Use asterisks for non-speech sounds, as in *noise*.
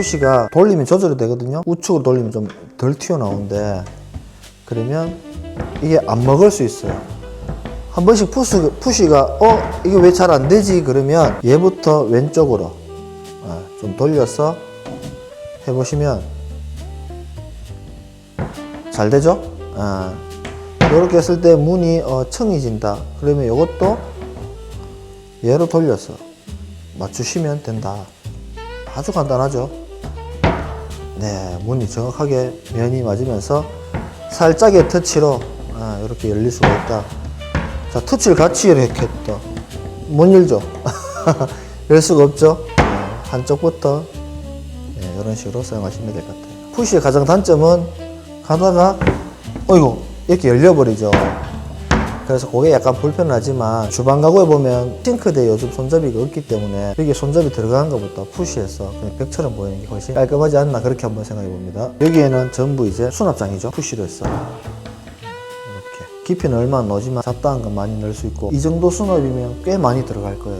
푸시가 돌리면 조절이 되거든요. 우측으로 돌리면 좀 덜 튀어나오는데 그러면 이게 안 먹을 수 있어요. 한 번씩 푸시, 푸시가 어 이게 왜 잘 안 되지 그러면 얘부터 왼쪽으로 아, 좀 돌려서 해보시면 잘 되죠? 아, 이렇게 했을 때 문이 어, 청이 진다. 그러면 이것도 얘로 돌려서 맞추시면 된다. 아주 간단하죠? 네, 문이 정확하게 면이 맞으면서 살짝의 터치로 아, 이렇게 열릴 수가 있다. 자, 터치를 같이 이렇게 했다. 못 열죠? *laughs* 열 수가 없죠? 네, 한쪽부터 네, 이런 식으로 사용하시면 될 것 같아요. 푸시의 가장 단점은 가다가 어이구 이렇게 열려버리죠. 그래서 그게 약간 불편하지만 주방 가구에 보면 싱크대에 요즘 손잡이가 없기 때문에 여기 손잡이 들어간 것부터 푸시해서 그냥 벽처럼 보이는 게 훨씬 깔끔하지 않나 그렇게 한번 생각해 봅니다. 여기에는 전부 이제 수납장이죠. 했어요. 이렇게 깊이는 얼마 안 넣지만 잡다한 건 많이 넣을 수 있고 이 정도 수납이면 꽤 많이 들어갈 거예요.